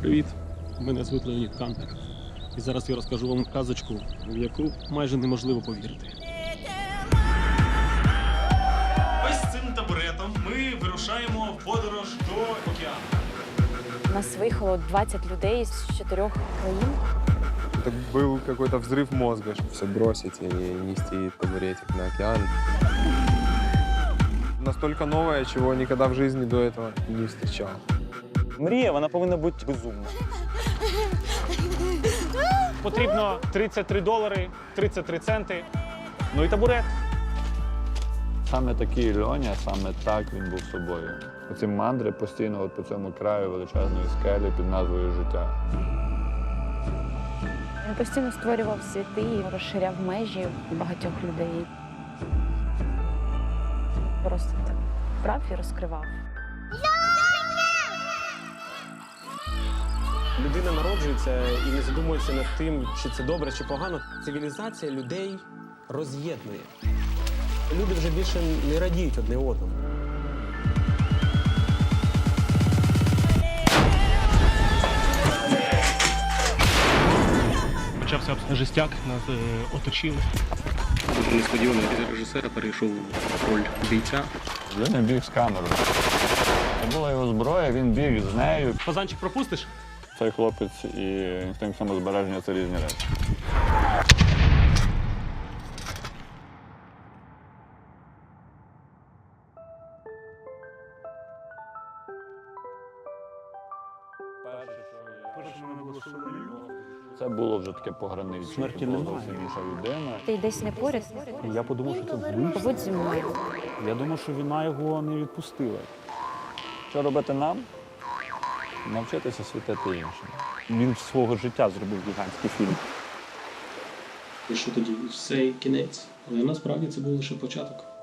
Привіт, мене звуть Леонід Кантер. І зараз я розкажу вам казочку, в яку майже неможливо повірити. Ось цим табуретом ми вирушаємо в подорож до океану. У нас виїхало 20 людей з чотирьох країн. Это был какой-то взрыв мозга. Все бросить и нести табуретик на океан. Настолько новое, чего никогда в жизни до этого не встречал. Мрія вона повинна бути безумна. Потрібно 33 долари, 33 центи. Ну і табурет. Саме такий Льоня, саме так він був собою. Оці мандри постійно от по цьому краю величезної скелі під назвою життя. Він постійно створював світи, і розширяв межі багатьох людей. Просто так брав і розкривав. Людина народжується і не задумується над тим, чи це добре, чи погано. Цивілізація людей роз'єднує. Люди вже більше не радіють одне одному. Почався жестяк, нас е, оточили. Дуже несподівано від режисера перейшов роль бійця. Льоня біг з камерою. Це була його зброя, він біг з нею. Фазанчик пропустиш? Цей хлопець і інстинкт самозбереження це різні речі. Це було вже таке пограничне. Смерті була немає. зовсім інша людина. Ти десь не поряд. Я подумав, що це вбивство. Зі мною. Я думав, що війна його не відпустила. Що робити нам? Навчитися світити іншим. Він свого життя зробив гігантський фільм. І що тоді? Все кінець. Але насправді це був лише початок.